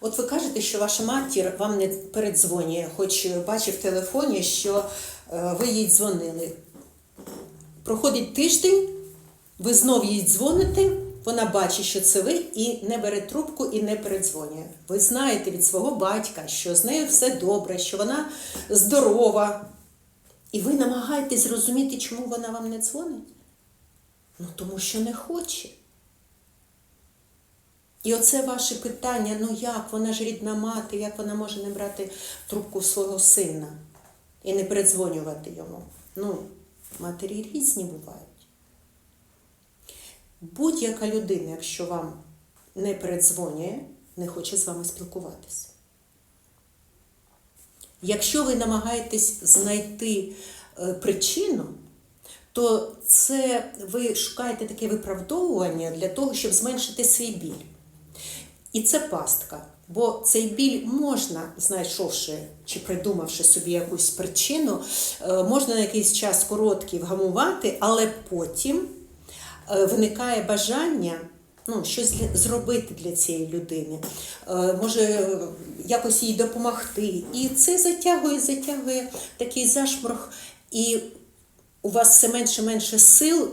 От ви кажете, що ваша матір вам не передзвонює, хоч бачив в телефоні, що е, ви їй дзвонили. Проходить тиждень, ви знов їй дзвоните, вона бачить, що це ви, і не бере трубку і не передзвонює. Ви знаєте від свого батька, що з нею все добре, що вона здорова. І ви намагаєтесь зрозуміти, чому вона вам не дзвонить? Ну, тому що не хоче. І оце ваше питання: ну як, вона ж рідна мати, як вона може не брати трубку свого сина і не передзвонювати йому? Ну, матері різні бувають. Будь-яка людина, якщо вам не передзвонює, не хоче з вами спілкуватися. Якщо ви намагаєтесь знайти е, причину, то це ви шукаєте таке виправдовування для того, щоб зменшити свій біль. І це пастка. Бо цей біль можна, знайшовши чи придумавши собі якусь причину, е, можна на якийсь час короткий вгамувати, але потім е, виникає бажання ну, щось зробити для цієї людини, Е, може якось їй допомогти. І це затягує, затягує такий зашморг, і у вас все менше менше сил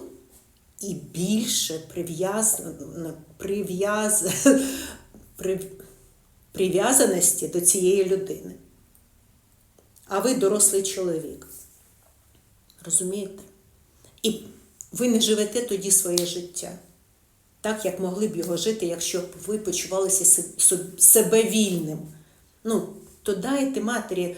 і більше прив'яз... прив'яз... прив- прив'язаності до цієї людини. А ви дорослий чоловік. Розумієте? І ви не живете тоді своє життя, так як могли б його жити, якщо б ви почувалися себе вільним. Ну, то дайте матері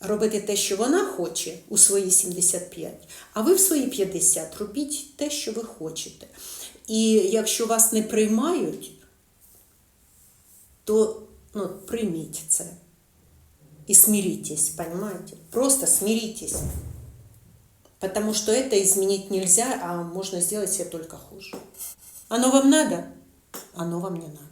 робити те, що вона хоче у свої 75, а ви в свої 50 робіть те, що ви хочете. І якщо вас не приймають, то ну, прийміть це. И смиритесь, понимаете? Просто смиритесь. Потому что это изменить нельзя, а можно сделать себе только хуже. Оно вам надо? Оно вам не надо.